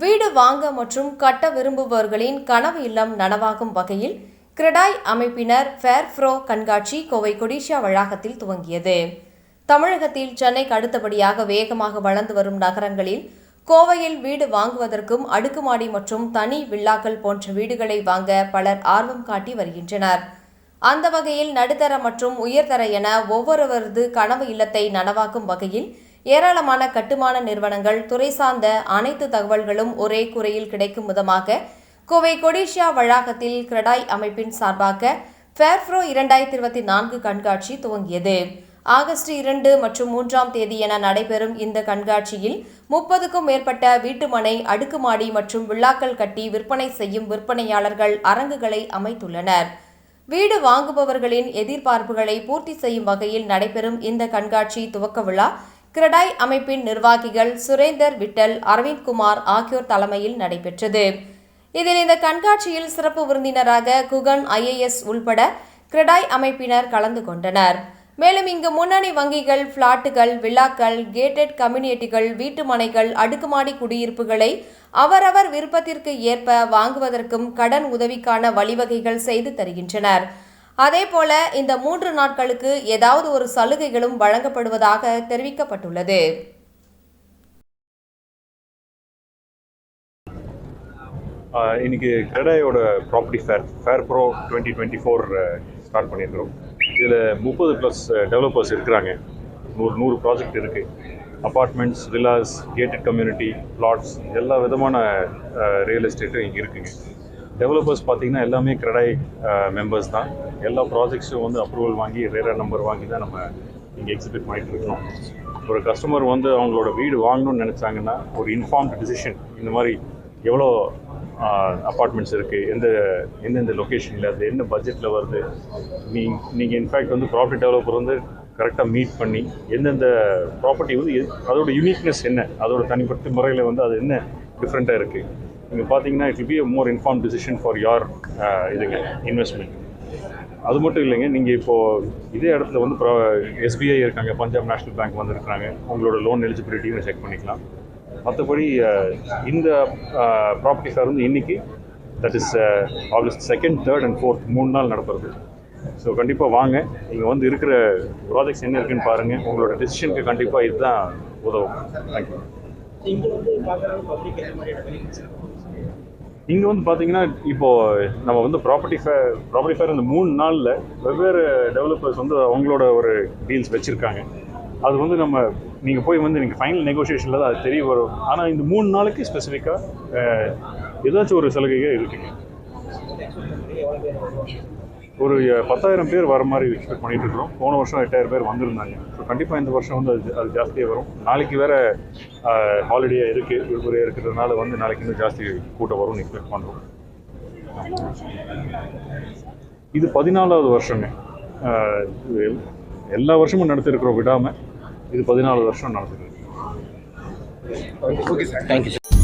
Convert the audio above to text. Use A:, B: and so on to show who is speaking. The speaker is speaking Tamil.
A: வீடு வாங்க மற்றும் கட்ட விரும்புபவர்களின் கனவு இல்லம் நனவாகும் வகையில் கிரெடாய் அமைப்பினர் ஃபேர் ஃப்ரோ கண்காட்சி கோவை கொடிஷியா வளாகத்தில் துவங்கியது. தமிழகத்தில் சென்னைக்கு அடுத்தபடியாக வேகமாக வளர்ந்து வரும் நகரங்களில் கோவையில் வீடு வாங்குவதற்கும் அடுக்குமாடி மற்றும் தனி வில்லாக்கள் போன்ற வீடுகளை வாங்க பலர் ஆர்வம் காட்டி வருகின்றனர். அந்த வகையில் நடுத்தர மற்றும் உயர்தர என ஒவ்வொருவரது கனவு இல்லத்தை நனவாக்கும் வகையில் ஏராளமான கட்டுமான நிறுவனங்கள் துறை சார்ந்த அனைத்து தகவல்களும் ஒரே குறையில் கிடைக்கும் விதமாக கோவை கொடிஷியா வளாகத்தில் கிரடாய் அமைப்பின் சார்பாக ஃபேர்ஃப்ரோ இரண்டாயிரத்தி இருபத்தி நான்கு கண்காட்சி துவங்கியது. ஆகஸ்ட் இரண்டு மற்றும் மூன்றாம் தேதி என நடைபெறும் இந்த கண்காட்சியில் முப்பதுக்கும் மேற்பட்ட வீட்டுமனை அடுக்குமாடி மற்றும் விழாக்கள் கட்டி விற்பனை செய்யும் விற்பனையாளர்கள் அரங்குகளை அமைத்துள்ளனர். வீடு வாங்குபவர்களின் எதிர்பார்ப்புகளை பூர்த்தி செய்யும் வகையில் நடைபெறும் இந்த கண்காட்சி துவக்க விழா கிரடாய் அமைப்பின் நிர்வாகிகள் சுரேந்தர் விட்டல் அரவிந்த்குமார் ஆகியோர் தலைமையில் நடைபெற்றது. இதில் இந்த கண்காட்சியில் சிறப்பு விருந்தினராக குகன் ஐஏஎஸ் உள்பட கிரடாய் அமைப்பினர் கலந்து கொண்டனர். மேலும் இங்கு முன்னணி வங்கிகள் பிளாட்டுகள் விழாக்கள் கேட்டட் கம்யூனிட்டிகள் வீட்டுமனைகள் அடுக்குமாடி குடியிருப்புகளை அவரவர் விருப்பத்திற்கு ஏற்ப வாங்குவதற்கும் கடன் உதவிக்கான வழிவகைகள் செய்து தருகின்றனர். அதே போல இந்த மூன்று நாட்களுக்கு ஏதாவது ஒரு சலுகைகளும் வழங்கப்படுவதாக தெரிவிக்கப்பட்டுள்ளது.
B: இன்னைக்கு கிரெடாயோட property fair fair pro twenty twenty four start பண்ணியிருக்கிறோம். இதில் முப்பது ப்ளஸ் டெவலப்பர்ஸ் இருக்கிறாங்க. நூறு நூறு ப்ராஜெக்ட் இருக்குது apartments villas gated community flats எல்லா விதமான ரியல் எஸ்டேட்டும் இங்கே இருக்குங்க. டெவலப்பர்ஸ் பார்த்தீங்கன்னா எல்லாமே கிரெடாய் மெம்பர்ஸ் தான். எல்லா ப்ராஜெக்ட்ஸும் வந்து அப்ரூவல் வாங்கி ரேரா நம்பர் வாங்கி தான் நம்ம இங்கே எக்ஸிபிட் பண்ணிகிட்டு இருக்கோம் ஒரு கஸ்டமர் வந்து அவங்களோட வீடு வாங்கணும்னு நினச்சாங்கன்னா ஒரு இன்ஃபார்ம்டு டிசிஷன் இந்த மாதிரி எவ்வளோ அப்பார்ட்மெண்ட்ஸ் இருக்குது எந்த எந்தெந்த லொக்கேஷனில் அது என்ன பட்ஜெட்டில் வருது. நீ நீங்கள் இன்ஃபேக்ட் வந்து ப்ராப்பர்ட்டி டெவலப்பர் வந்து கரெக்டாக மீட் பண்ணி எந்தெந்த ப்ராப்பர்ட்டி வந்து அதோட யூனிக்னஸ் என்ன? அதோட தனிப்பட்ட முறையில் வந்து அது என்ன டிஃப்ரெண்ட்டாக இருக்குது நீங்கள் பார்த்தீங்கன்னா it be more inform decision for your இதுங்க இன்வெஸ்ட்மெண்ட் அது மட்டும் இல்லைங்க நீங்கள் இப்போது இதே இடத்துல வந்து எஸ்பிஐ இருக்காங்க பஞ்சாப் நேஷ்னல் பேங்க் வந்துருக்கிறாங்க உங்களோட லோன் எலிஜிபிலிட்டியும் செக் பண்ணிக்கலாம். மற்றபடி uh, இந்த uh, ப்ராப்பர்ட்டி ஃபேர் வந்து இன்றைக்கி that is August second third and fourth மூணு நாள் நடப்புறது ஸோ கண்டிப்பாக வாங்க. நீங்கள் வந்து இருக்கிற ப்ராஜெக்ட்ஸ் என்ன இருக்குன்னு பாருங்கள் உங்களோட டெசிஷனுக்கு கண்டிப்பாக இதுதான் உதவும். தேங்க்யூ
C: இங்க வந்து பாக்குறது பப்ளிக் எந்த மாதிரியான பெனிஃபிட்ஸ் இருக்கும்
B: இங்கே வந்து பார்த்தீங்கன்னா இப்போ நம்ம வந்து ப்ராப்பர்ட்டி ஃபேர் ப்ராப்பர்ட்டி ஃபேர் இந்த மூணு நாளில் வெவ்வேறு டெவலப்பர்ஸ் வந்து அவங்களோட ஒரு டீல்ஸ் வச்சுருக்காங்க. அது வந்து நம்ம நீங்கள் போய் வந்து நீங்கள் ஃபைனல் நெகோஷியேஷனில் தான் அது தெரிய வரும். ஆனால் இந்த மூணு நாளைக்கு ஸ்பெசிஃபிக்காக ஏதாச்சும் ஒரு சலுகைகள் இருக்குங்க. ஒரு பத்தாயிரம் பேர் வர மாதிரி எக்ஸ்பெக்ட் பண்ணிட்டு இருக்கிறோம் போன வருஷம் எட்டாயிரம் பேர் வந்திருந்தாங்க. ஸோ கண்டிப்பாக இந்த வருஷம் வந்து அது அது ஜாஸ்தியாக வரும். நாளைக்கு வேற ஹாலிடேயாக இருக்குது விடுமுறையாக இருக்கிறதுனால வந்து நாளைக்கு இன்னும் ஜாஸ்தி கூட்டம் வரும்னு எக்ஸ்பெக்ட் பண்ணுறோம் இது பதினாலாவது வருஷங்க இது எல்லா வருஷமும் நடத்திருக்கிறோம் விடாமல் இது பதினாலு வருஷம் நடத்திருக்கு
C: okay sir
D: thank you sir